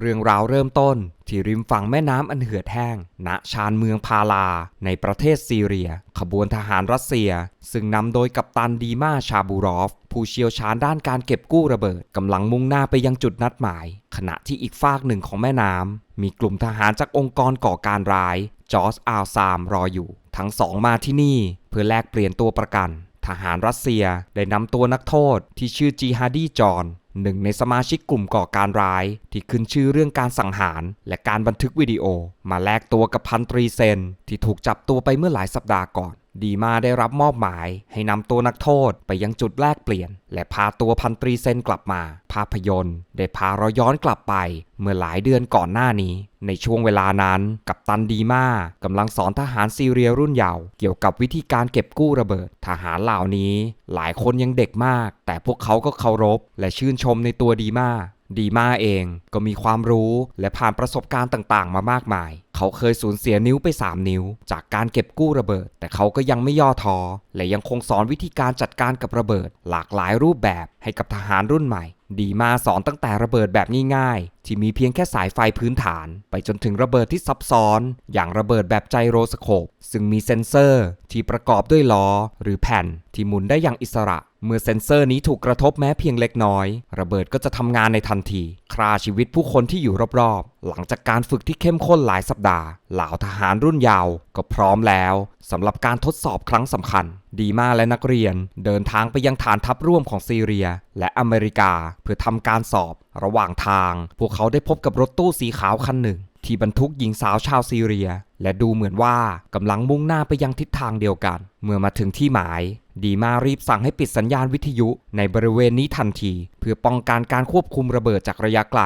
เรื่องราวเริ่มต้น ที่ริมฝั่งแม่น้ำอันเหือดแห้ง ณ ชานเมืองพาลา ในประเทศซีเรีย ขบวนทหารรัสเซีย ซึ่งนำโดยกัปตันดีมาชาบูรอฟ ผู้เชี่ยวชาญด้านการเก็บกู้ระเบิดกำลังมุ่งหน้าไปยังจุดนัดหมาย ขณะที่อีกฝากหนึ่งของแม่น้ำมีกลุ่มทหารจากองค์กรก่อการร้าย จอร์จอาลซามรออยู่ ทั้งสองมาที่นี่ เพื่อแลกเปลี่ยนตัวประกัน ทหารรัสเซียได้นำตัวนักโทษที่ชื่อจีฮาดีจอน หนึ่งในสมาชิกกลุ่มก่อการร้าย ที่ขึ้นชื่อเรื่องการสังหาร และการบันทึกวิดีโอ มาแลกตัวกับพันตรีเซน ที่ถูกจับตัวไปเมื่อหลายสัปดาห์ก่อนดีมาได้รับมอบหมายให้นำตัวนักโทษไปยังจุดแลกเปลี่ยน และพาตัวพันตรีเซนกลับมา ภาพยนตร์ ได้พาเราย้อนกลับไป เมื่อหลายเดือนก่อนหน้านี้ ในช่วงเวลานั้น กัปตันดีมากำลังสอนทหารซีเรียรุ่นเยาว์เกี่ยวกับวิธีการเก็บกู้ระเบิด ทหารเหล่านี้ หลายคนยังเด็กมาก แต่พวกเขาก็เคารพ และชื่นชมในตัวดีมาดีมาเองก็มีความรู้และผ่านประสบการณ์ต่างๆ มามากมาย เขาเคยสูญเสียนิ้วไป 3 นิ้ว จากการเก็บกู้ระเบิด แต่เขาก็ยังไม่ย่อท้อและยังคงสอนวิธีการจัดการกับระเบิด หลากหลายรูปแบบให้กับทหารรุ่นใหม่ ดีมาสอนตั้งแต่ระเบิดแบบง่ายๆ ที่มีเพียงแค่สายไฟพื้นฐาน ไปจนถึงระเบิดที่ซับซ้อน อย่างระเบิดแบบไจโรสโคป ซึ่งมีเซ็นเซอร์ที่ประกอบด้วยล้อ หรือแผ่นที่หมุนได้อย่างอิสระ เมื่อเซ็นเซอร์นี้ถูกกระทบแม้เพียงเล็กน้อย ระเบิดก็จะทำงานในทันทีฆ่าชีวิตผู้คนที่อยู่รอบๆ หลังจากการฝึกที่เข้มข้นหลายสัปดาห์เหล่าทหารรุ่นเยาว์ก็พร้อมแล้วสำหรับการทดสอบครั้งสำคัญ ดีมาและนักเรียน เดินทางไปยังฐานทัพร่วมของซีเรีย และอเมริกาเพื่อทำการสอบ ระหว่างทาง พวกเขาได้พบกับรถตู้สีขาวคันหนึ่ง ที่บรรทุกหญิงสาวชาวซีเรีย และดูเหมือนว่ากำลังมุ่งหน้าไปยังทิศทางเดียวกัน เมื่อมาถึงที่หมายดีมารีบสั่งให้ปิดสัญญาณวิทยุในบริเวณนี้ทันที เพื่อป้องกันการควบคุมระเบิดจากระยะไกล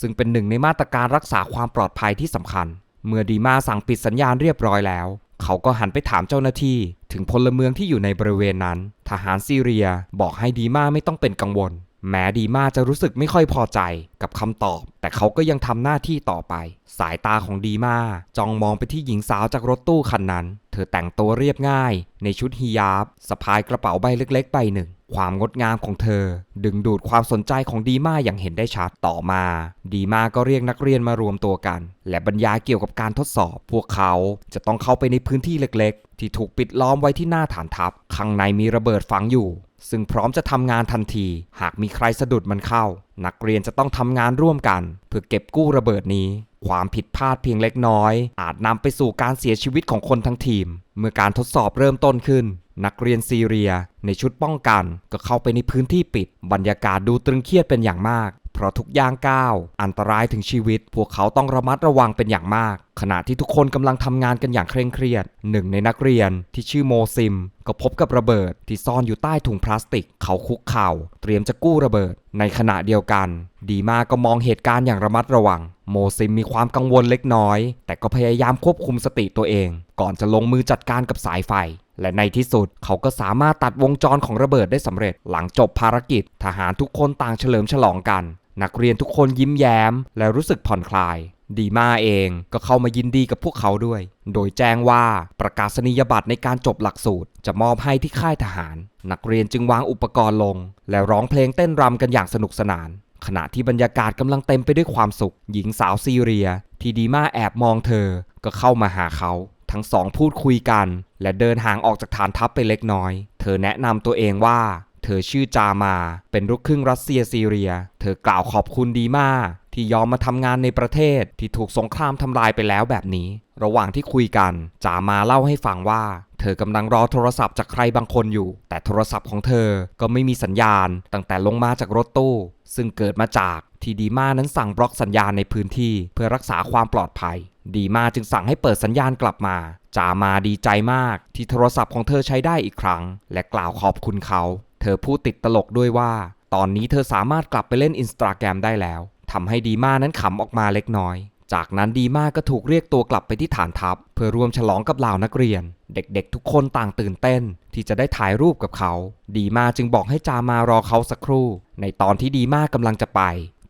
ซึ่งเป็นหนึ่งในมาตรการรักษาความปลอดภัยที่สำคัญ เมื่อดีมาสั่งปิดสัญญาณเรียบร้อยแล้ว เขาก็หันไปถามเจ้าหน้าที่ถึงพลเมืองที่อยู่ในบริเวณนั้น ทหารซีเรียบอกให้ดีมาไม่ต้องเป็นกังวล แม้ดีมาจะรู้สึกไม่ค่อยพอใจกับคำตอบ แต่เขาก็ยังทำหน้าที่ต่อไป สายตาของดีมาจ้องมองไปที่หญิงสาวจากรถตู้คันนั้น ธอแต่งตัวเรียบง่าย ในชุดฮิญาบสะพายกระเป๋าใบเล็กๆใบหนึ่ง ความงดงามของเธอ ดึงดูดความสนใจของดีมาอย่างเห็นได้ชัดต่อมา ดีมาก็เรียกนักเรียนมารวมตัวกัน และบรรยายเกี่ยวกับการทดสอบ พวกเขาจะต้องเข้าไปในพื้นที่เล็กๆ ที่ถูกปิดล้อมไว้ที่หน้าฐานทัพข้างในมีระเบิดฝังอยู่ ซึ่งพร้อมจะทำงานทันที หากมีใครสะดุดมันเข้า นักเรียนจะต้องทำงานร่วมกัน เพื่อเก็บกู้ระเบิดนี้ ความผิดพลาดเพียงเล็กน้อย อาจนำไปสู่การเสียชีวิตของคนทั้งทีม เมื่อการทดสอบเริ่มต้นขึ้น นักเรียนซีเรีย ในชุดป้องกัน ก็เข้าไปในพื้นที่ปิด บรรยากาศดูตรึงเครียดเป็นอย่างมาก เพราะทุกย่างก้าว อันตรายถึงชีวิต พวกเขาต้องระมัดระวังเป็นอย่างมาก ขณะที่ทุกคนกำลังทำงานกันอย่างเคร่งเครียด หนึ่งในนักเรียนที่ชื่อโมซิม ก็พบกับระเบิดที่ซ่อนอยู่ใต้ถุงพลาสติก เขาคุกเข่า เตรียมจะกู้ระเบิด ในขณะเดียวกัน ดีมาก็มองเหตุการณ์อย่างระมัดระวัง โมซิมมีความกังวลเล็กน้อย แต่ก็พยายามควบคุมสติตัวเอง ก่อนจะลงมือจัดการกับสายไฟและในที่สุดเขาก็สามารถตัดวงจรของระเบิดได้สำเร็จ หลังจบภารกิจ ทหารทุกคนต่างเฉลิมฉลองกัน นักเรียนทุกคนยิ้มแย้ม และรู้สึกผ่อนคลาย ดีมาเองก็เข้ามายินดีกับพวกเขาด้วย โดยแจ้งว่าประกาศนียบัตรในการจบหลักสูตร จะมอบให้ที่ค่ายทหาร นักเรียนจึงวางอุปกรณ์ลง และร้องเพลงเต้นรำกันอย่างสนุกสนาน ขณะที่บรรยากาศกำลังเต็มไปด้วยความสุข หญิงสาวซีเรีย ที่ดีมาแอบมองเธอ ก็เข้ามาหาเขา ทั้งสองพูดคุยกัน และเดินห่างออกจากฐานทัพไปเล็กน้อย เธอแนะนำตัวเองว่า เธอชื่อจามา เป็นลูกครึ่งรัสเซียซีเรีย เธอกล่าวขอบคุณดีมาที่ยอมมาทำงานในประเทศที่ถูกสงครามทำลายไปแล้วแบบนี้ ระหว่างที่คุยกันจามาเล่าให้ฟังว่า เธอกำลังรอโทรศัพท์จากใครบางคนอยู่ แต่โทรศัพท์ของเธอก็ไม่มีสัญญาณ ตั้งแต่ลงมาจากรถตู้ ซึ่งเกิดมาจากที่ดีมานั้นสั่งบล็อกสัญญาณในพื้นที่ เพื่อรักษาความปลอดภัย ดีมาจึงสั่งให้เปิดสัญญาณกลับมาจามาดีใจมาก ที่โทรศัพท์ของเธอใช้ได้อีกครั้ง และกล่าวขอบคุณเขา ธอพูดติดตลกด้วยว่า ตอนนี้เธอสามารถกลับไปเล่นอินสตาแกรมได้แล้วทำให้ดีมานั้นขำออกมาเล็กน้อย จากนั้นดีมาก็ถูกเรียกตัวกลับไปที่ฐานทัพ เพื่อร่วมฉลองกับเหล่านักเรียน เด็กๆ ทุกคนต่างตื่นเต้น ที่จะได้ถ่ายรูปกับเขา ดีมาจึงบอกให้จามารอเขาสักครู่ ในตอนที่ดีมากำลังจะไป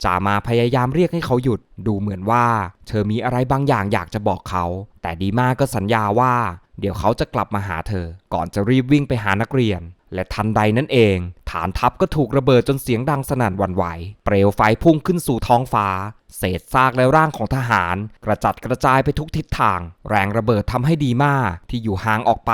จามาพยายามเรียกให้เขาหยุด ดูเหมือนว่า เธอมีอะไรบางอย่างอยากจะบอกเขา แต่ดีมาก็สัญญาว่า เดี๋ยวเขาจะกลับมาหาเธอ ก่อนจะรีบวิ่งไปหานักเรียน และทันใดนั่นเอง ฐานทัพก็ถูกระเบิดจนเสียงดังสนั่นหวั่นไหว เปลวไฟพุ่งขึ้นสู่ท้องฟ้า เศษซากและร่างของทหาร กระจัดกระจายไปทุกทิศทาง แรงระเบิดทำให้ดีมาที่อยู่ห่างออกไป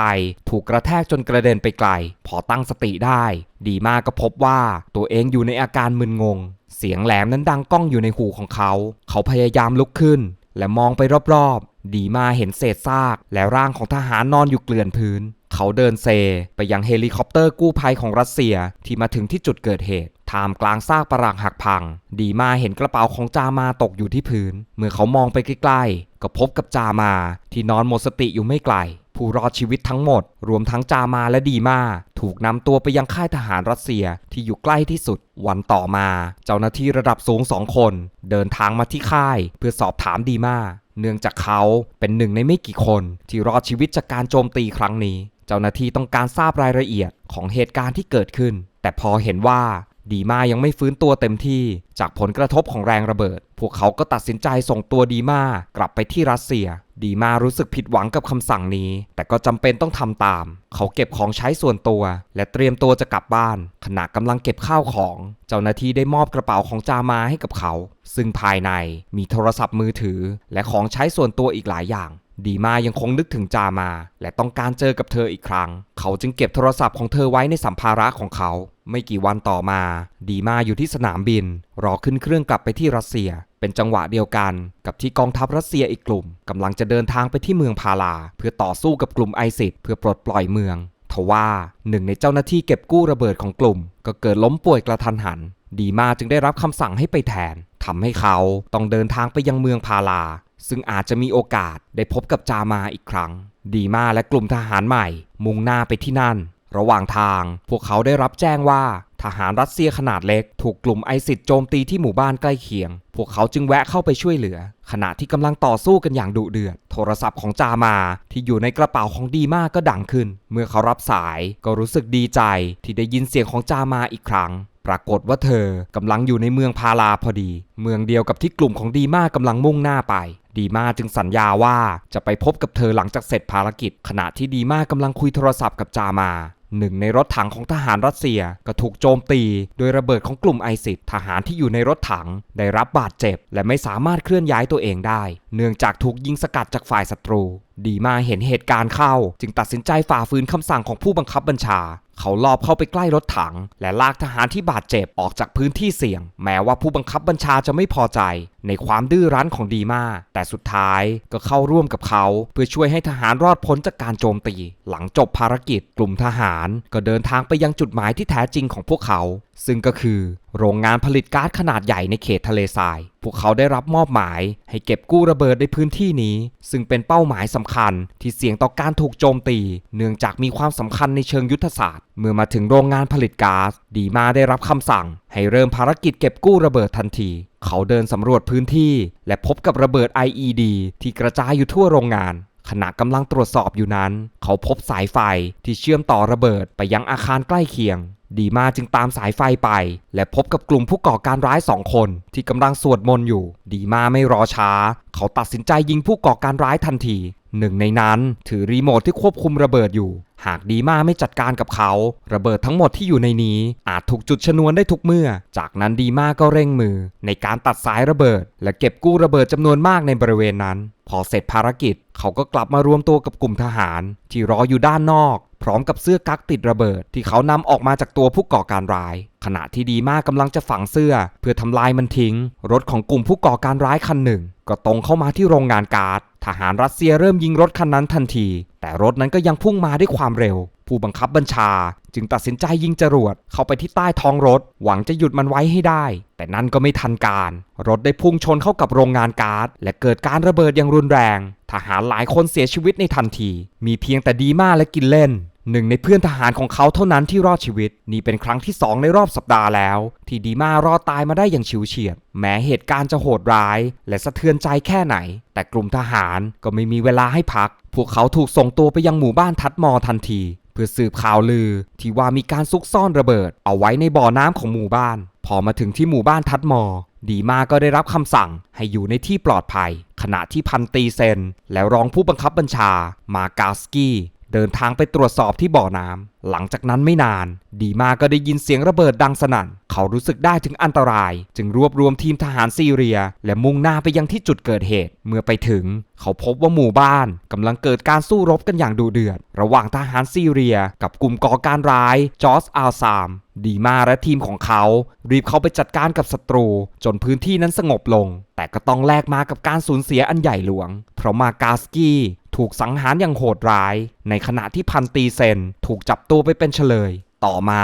ถูกกระแทกจนกระเด็นไปไกล พอตั้งสติได้ ดีมาก็พบว่าตัวเองอยู่ในอาการมึนงง เสียงแหลมนั้นดังก้องอยู่ในหูของเขา เขาพยายามลุกขึ้น และมองไปรอบๆ ดีมาเห็นเศษซาก และร่างของทหารนอนอยู่เกลื่อนพื้น เขาเดินเซ ไปยังเฮลิคอปเตอร์กู้ภัยของรัสเซียที่มาถึงที่จุดเกิดเหตุท่ามกลางซากปรักหักพัง ดีมาเห็นกระเป๋าของจามาตกอยู่ที่พื้น เมื่อเขามองไปใกล้ๆ ก็พบกับจามา ที่นอนหมดสติอยู่ไม่ไกล ผู้รอดชีวิตทั้งหมด รวมทั้งจามาและดีมาถูกนำตัวไปยังค่ายทหารรัสเซียที่อยู่ใกล้ที่สุด วันต่อมา เจ้าหน้าที่ระดับสูงสองคน เดินทางมาที่ค่าย เพื่อสอบถามดีมาเนื่องจากเขาเป็นหนึ่งในไม่กี่คนที่รอดชีวิตจากการโจมตีครั้งนี้ เจ้าหน้าที่ต้องการทราบรายละเอียดของเหตุการณ์ที่เกิดขึ้น แต่พอเห็นว่าดีมายังไม่ฟื้นตัวเต็มที่ จากผลกระทบของแรงระเบิด พวกเขาก็ตัดสินใจส่งตัวดีมากลับไปที่รัสเซีย ดีมารู้สึกผิดหวังกับคำสั่งนี้ แต่ก็จำเป็นต้องทำตาม เขาเก็บของใช้ส่วนตัว และเตรียมตัวจะกลับบ้าน ขณะกำลังเก็บข้าวของ เจ้าหน้าที่ได้มอบกระเป๋าของจามาให้กับเขา ซึ่งภายในมีโทรศัพท์มือถือ และของใช้ส่วนตัวอีกหลายอย่าง ดีมายังคงนึกถึงจามา และต้องการเจอกับเธออีกครั้ง เขาจึงเก็บโทรศัพท์ของเธอไว้ในสัมภาระของเขา ไม่กี่วันต่อมา ดีมาอยู่ที่สนามบิน รอขึ้นเครื่องกลับไปที่รัสเซีย เป็นจังหวะเดียวกันกับที่กองทัพรัสเซียอีกกลุ่มกำลังจะเดินทางไปที่เมืองพาลา เพื่อต่อสู้กับกลุ่มไอซิสเพื่อปลดปล่อยเมืองทว่าหนึ่งในเจ้าหน้าที่เก็บกู้ระเบิดของกลุ่ม ก็เกิดล้มป่วยกระทันหัน ดีมาจึงได้รับคำสั่งให้ไปแทนทำให้เขาต้องเดินทางไปยังเมืองพาลา ซึ่งอาจจะมีโอกาสได้พบกับจามาอีกครั้ง ดีมาและกลุ่มทหารใหม่ มุ่งหน้าไปที่นั่น ระหว่างทางพวกเขาได้รับแจ้งว่าทหารรัสเซียขนาดเล็ก ถูกกลุ่มไอซิสโจมตีที่หมู่บ้านใกล้เคียง พวกเขาจึงแวะเข้าไปช่วยเหลือ ขณะที่กำลังต่อสู้กันอย่างดุเดือด โทรศัพท์ของจามาที่อยู่ในกระเป๋าของดีมาก็ดังขึ้น เมื่อเขารับสายก็รู้สึกดีใจที่ได้ยินเสียงของจามาอีกครั้ง ปรากฏว่าเธอกำลังอยู่ในเมืองพาลาพอดี เมืองเดียวกับที่กลุ่มของดีมากำลังมุ่งหน้าไป ดีมาจึงสัญญาว่าจะไปพบกับเธอหลังจากเสร็จภารกิจ ขณะที่ดีมากำลังคุยโทรศัพท์กับจามาหนึ่งในรถถังของทหารรัสเซียก็ถูกโจมตี โดยระเบิดของกลุ่มไอซิสทหารที่อยู่ในรถถัง ได้รับบาดเจ็บ และไม่สามารถเคลื่อนย้ายตัวเองได้ เนื่องจากถูกยิงสกัดจากฝ่ายศัตรูดีมาเห็นเหตุการณ์เข้า จึงตัดสินใจฝ่าฝืนคำสั่งของผู้บังคับบัญชา เขาลอบเข้าไปใกล้รถถัง และลากทหารที่บาดเจ็บออกจากพื้นที่เสี่ยง แม้ว่าผู้บังคับบัญชาจะไม่พอใจ ในความดื้อรั้นของดีมาแต่สุดท้ายก็เข้าร่วมกับเขา เพื่อช่วยให้ทหารรอดพ้นจากการโจมตี หลังจบภารกิจ กลุ่มทหาร ก็เดินทางไปยังจุดหมายที่แท้จริงของพวกเขาซึ่งก็คือโรงงานผลิตก๊าซขนาดใหญ่ในเขตทะเลทราย พวกเขาได้รับมอบหมายให้เก็บกู้ระเบิดในพื้นที่นี้ ซึ่งเป็นเป้าหมายสำคัญที่เสี่ยงต่อการถูกโจมตี เนื่องจากมีความสำคัญในเชิงยุทธศาสตร์ เมื่อมาถึงโรงงานผลิตก๊าซ ดีมาได้รับคำสั่ง ให้เริ่มภารกิจเก็บกู้ระเบิดทันที เขาเดินสำรวจพื้นที่ และพบกับระเบิด IED ที่กระจายอยู่ทั่วโรงงานขณะกำลังตรวจสอบอยู่นั้น เขาพบสายไฟที่เชื่อมต่อระเบิดไปยังอาคารใกล้เคียง ดีมาจึงตามสายไฟไป และพบกับกลุ่มผู้ก่อการร้ายสองคน ที่กำลังสวดมนต์อยู่ ดีมาไม่รอช้า เขาตัดสินใจยิงผู้ก่อการร้ายทันที หนึ่งในนั้นถือรีโมทที่ควบคุมระเบิดอยู่ หากดีมาไม่จัดการกับเขา ระเบิดทั้งหมดที่อยู่ในนี้ อาจถูกจุดชนวนได้ทุกเมื่อ จากนั้นดีมาก็เร่งมือ ในการตัดสายระเบิด และเก็บกู้ระเบิดจำนวนมากในบริเวณนั้น พอเสร็จภารกิจ เขาก็กลับมารวมตัวกับกลุ่มทหาร ที่รออยู่ด้านนอก พร้อมกับเสื้อกั๊กติดระเบิด ที่เขานำออกมาจากตัวผู้ก่อการร้าย ขณะที่ดีมากกำลังจะฝังเสื้อ เพื่อทำลายมันทิ้ง รถของกลุ่มผู้ก่อการร้ายคันหนึ่ง ก็ตรงเข้ามาที่โรงงานก๊าซทหารรัสเซียเริ่มยิงรถคันนั้นทันที แต่รถนั้นก็ยังพุ่งมาด้วยความเร็ว ผู้บังคับบัญชา จึงตัดสินใจยิงจรวดเข้าไปที่ใต้ท้องรถ หวังจะหยุดมันไว้ให้ได้ แต่นั่นก็ไม่ทันการ รถได้พุ่งชนเข้ากับโรงงานก๊าซและเกิดการระเบิดอย่างรุนแรง ทหารหลายคนเสียชีวิตในทันที มีเพียงแต่ดีมาและกินเล่น หนึ่งในเพื่อนทหารของเขาเท่านั้นที่รอดชีวิต นี่เป็นครั้งที่สองในรอบสัปดาห์แล้ว ที่ดีมารอดตายมาได้อย่างฉิวเฉียด แม้เหตุการณ์จะโหดร้าย และสะเทือนใจแค่ไหน แต่กลุ่มทหารก็ไม่มีเวลาให้พัก พวกเขาถูกส่งตัวไปยังหมู่บ้านทัดมอทันที เพื่อสืบข่าวลือ ที่ว่ามีการซุกซ่อนระเบิด เอาไว้ในบ่อน้ำของหมู่บ้าน พอมาถึงที่หมู่บ้านทัดมอดีมาก็ได้รับคำสั่งให้อยู่ในที่ปลอดภัย ขณะที่พันตีเซน และรองผู้บังคับบัญชามากาสกี้ เดินทางไปตรวจสอบที่บ่อน้ำหลังจากนั้นไม่นาน ดีมาก็ได้ยินเสียงระเบิดดังสนั่น เขารู้สึกได้ถึงอันตราย จึงรวบรวมทีมทหารซีเรีย และมุ่งหน้าไปยังที่จุดเกิดเหตุ เมื่อไปถึง เขาพบว่าหมู่บ้านกำลังเกิดการสู้รบกันอย่างดุเดือด ระหว่างทหารซีเรีย กับกลุ่มก่อการร้ายจอร์จอาซาม ดีมาและทีมของเขา รีบเข้าไปจัดการกับศัตรู จนพื้นที่นั้นสงบลง แต่ก็ต้องแลกมากับการสูญเสียอันใหญ่หลวง เพราะมากาสกี้ ถูกสังหารอย่างโหดร้าย ในขณะที่พันตีเซนถูกจับตัวไปเป็นเฉลย ต่อมา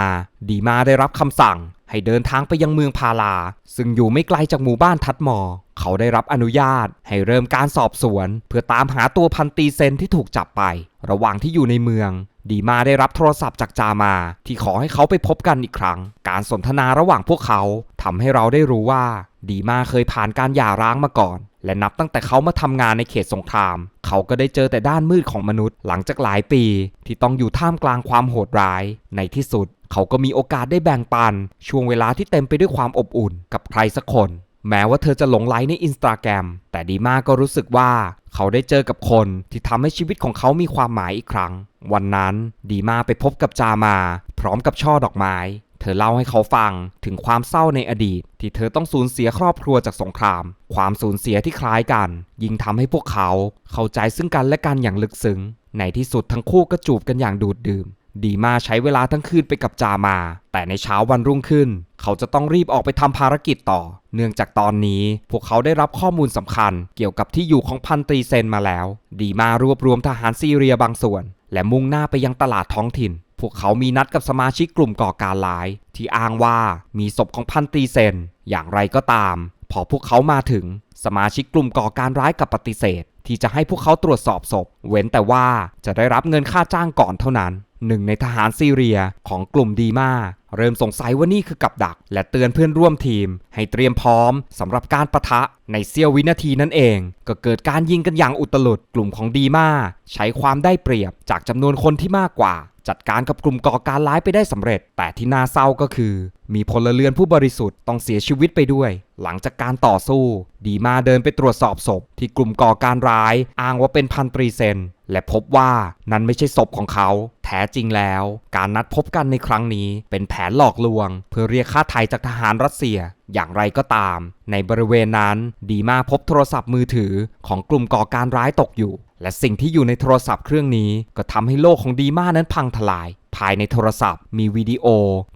ดีมาได้รับคำสั่ง ให้เดินทางไปยังเมืองพาลา ซึ่งอยู่ไม่ไกลจากหมู่บ้านทัดมอ เขาได้รับอนุญาต ให้เริ่มการสอบสวน เพื่อตามหาตัวพันตีเซนที่ถูกจับไป ระหว่างที่อยู่ในเมือง ดีมาได้รับโทรศัพท์จากจามา ที่ขอให้เขาไปพบกันอีกครั้ง การสนทนาระหว่างพวกเขาทำให้เราได้รู้ว่า ดีมาเคยผ่านการหย่าร้างมาก่อน และนับตั้งแต่เขามาทำงานในเขตสงคราม เขาก็ได้เจอแต่ด้านมืดของมนุษย์ หลังจากหลายปี ที่ต้องอยู่ท่ามกลางความโหดร้ายในที่สุด เขาก็มีโอกาสได้แบ่งปัน ช่วงเวลาที่เต็มไปด้วยความอบอุ่นกับใครสักคน แม้ว่าเธอจะหลงไหลในอินสตาแกรมแต่ดีมาก็รู้สึกว่าเขาได้เจอกับคนที่ทำให้ชีวิตของเขามีความหมายอีกครั้ง วันนั้นดีมาไปพบกับจามา พร้อมกับช่อดอกไม้ เธอเล่าให้เขาฟังถึงความเศร้าในอดีต ที่เธอต้องสูญเสียครอบครัวจากสงคราม ความสูญเสียที่คล้ายกัน ยิ่งทำให้พวกเขาเข้าใจซึ่งกันและกันอย่างลึกซึ้งในที่สุดทั้งคู่ก็จูบกันอย่างดูดดื่ม ดีมาใช้เวลาทั้งคืนไปกับจามา แต่ในเช้าวันรุ่งขึ้น เขาจะต้องรีบออกไปทำภารกิจต่อ เนื่องจากตอนนี้พวกเขาได้รับข้อมูลสำคัญ เกี่ยวกับที่อยู่ของพันตรีเซนมาแล้ว ดีมารวบรวมทหารซีเรียบางส่วน และมุ่งหน้าไปยังตลาดท้องถิ่น พวกเขามีนัดกับสมาชิกกลุ่มก่อการร้าย ที่อ้างว่ามีศพของพันตรีเซน อย่างไรก็ตาม พอพวกเขามาถึงสมาชิกกลุ่มก่อการร้ายกับปฏิเสธ ที่จะให้พวกเขาตรวจสอบศพ เว้นแต่ว่าจะได้รับเงินค่าจ้างก่อนเท่านั้นหนึ่งในทหารซีเรียของกลุ่มดีมาเริ่มสงสัยว่านี่คือกับดัก และเตือนเพื่อนร่วมทีม ให้เตรียมพร้อมสำหรับการประทะในเสี้ยววินาทีนั่นเอง ก็เกิดการยิงกันอย่างอุตลุด กลุ่มของดีมาใช้ความได้เปรียบจากจำนวนคนที่มากกว่า จัดการกับกลุ่มก่อการร้ายไปได้สำเร็จ แต่ที่น่าเศร้าก็คือ มีพลเรือนผู้บริสุทธิ์ต้องเสียชีวิตไปด้วย หลังจากการต่อสู้ ดีมาเดินไปตรวจสอบศพ ที่กลุ่มก่อการร้าย อ้างว่าเป็นพันตรีเซน และพบว่านั่นไม่ใช่ศพของเขา แท้จริงแล้ว การนัดพบกันในครั้งนี้ เป็นแผนหลอกลวง เพื่อเรียกค่าไถ่จากทหารรัสเซีย อย่างไรก็ตาม ในบริเวณนั้น ดีมาพบโทรศัพท์มือถือของกลุ่มก่อการร้ายตกอยู่ และสิ่งที่อยู่ในโทรศัพท์เครื่องนี้ก็ทำให้โลกของดีมานั้นพังทลาย ภายในโทรศัพท์มีวิดีโอ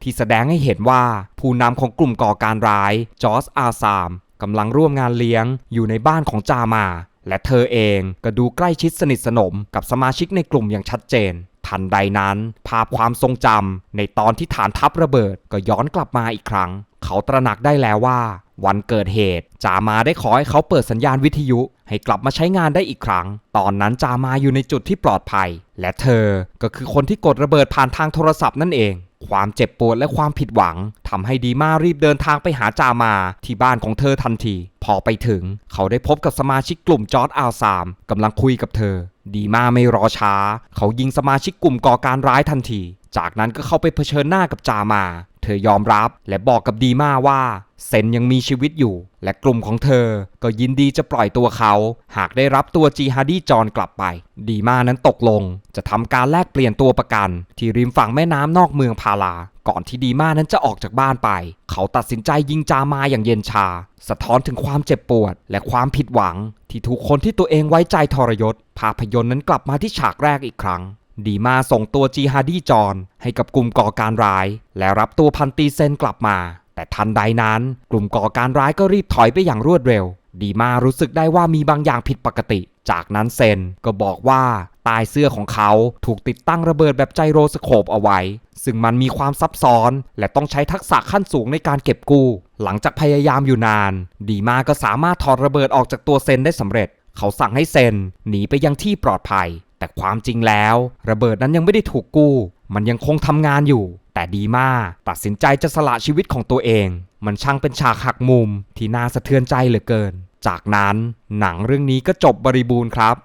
ที่แสดงให้เห็นว่าผู้นำของกลุ่มก่อการร้ายจอร์จอาซามกำลังร่วมงานเลี้ยงอยู่ในบ้านของจามา และเธอเองก็ดูใกล้ชิดสนิทสนมกับสมาชิกในกลุ่มอย่างชัดเจน ทันใดนั้น ภาพความทรงจำในตอนที่ฐานทัพระเบิดก็ย้อนกลับมาอีกครั้ง เขาตระหนักได้แล้วว่า วันเกิดเหตุจามาได้ขอให้เขาเปิดสัญญาณวิทยุ ให้กลับมาใช้งานได้อีกครั้ง ตอนนั้นจามาอยู่ในจุดที่ปลอดภัย และเธอก็คือคนที่กดระเบิดผ่านทางโทรศัพท์นั่นเอง ความเจ็บปวดและความผิดหวังทำให้ดีมารีบเดินทางไปหาจามาที่บ้านของเธอทันที พอไปถึง เขาได้พบกับสมาชิกกลุ่มจอร์ดอาซามกำลังคุยกับเธอ ดีมาไม่รอช้า เขายิงสมาชิกกลุ่มก่อการร้ายทันทีจากนั้นก็เข้าไปเผชิญหน้ากับจามา เธอยอมรับและบอกกับดีมาว่าเซนยังมีชีวิตอยู่ และกลุ่มของเธอก็ยินดีจะปล่อยตัวเขา หากได้รับตัวจีฮาดีจอนกลับไป ดีมานั้นตกลง จะทำการแลกเปลี่ยนตัวประกัน ที่ริมฝั่งแม่น้ำนอกเมืองพาลา ก่อนที่ดีมานั้นจะออกจากบ้านไป เขาตัดสินใจยิงจามาอย่างเย็นชา สะท้อนถึงความเจ็บปวด และความผิดหวัง ที่ถูกคนที่ตัวเองไว้ใจทรยศภาพยนตร์นั้นกลับมาที่ฉากแรกอีกครั้ง ดีมาส่งตัวจีฮาดีจอนให้กับกลุ่มก่อการร้าย และรับตัวพันตีเซนกลับมา แต่ทันใดนั้น กลุ่มก่อการร้ายก็รีบถอยไปอย่างรวดเร็ว ดีมารู้สึกได้ว่ามีบางอย่างผิดปกติ จากนั้นเซนก็บอกว่าใต้เสื้อของเขาถูกติดตั้งระเบิดแบบไจโรสโคปเอาไว้ ซึ่งมันมีความซับซ้อน และต้องใช้ทักษะขั้นสูงในการเก็บกู้ หลังจากพยายามอยู่นาน ดีมาก็สามารถถอดระเบิดออกจากตัวเซนได้สำเร็จ เขาสั่งให้เซนหนีไปยังที่ปลอดภัย แต่ความจริงแล้ว ระเบิดนั้นยังไม่ได้ถูกกู้ มันยังคงทำงานอยู่ แต่ดีมาตัดสินใจจะสละชีวิตของตัวเอง มันช่างเป็นฉากหักมุมที่น่าสะเทือนใจเหลือเกิน จากนั้นหนังเรื่องนี้ก็จบบริบูรณ์ครับ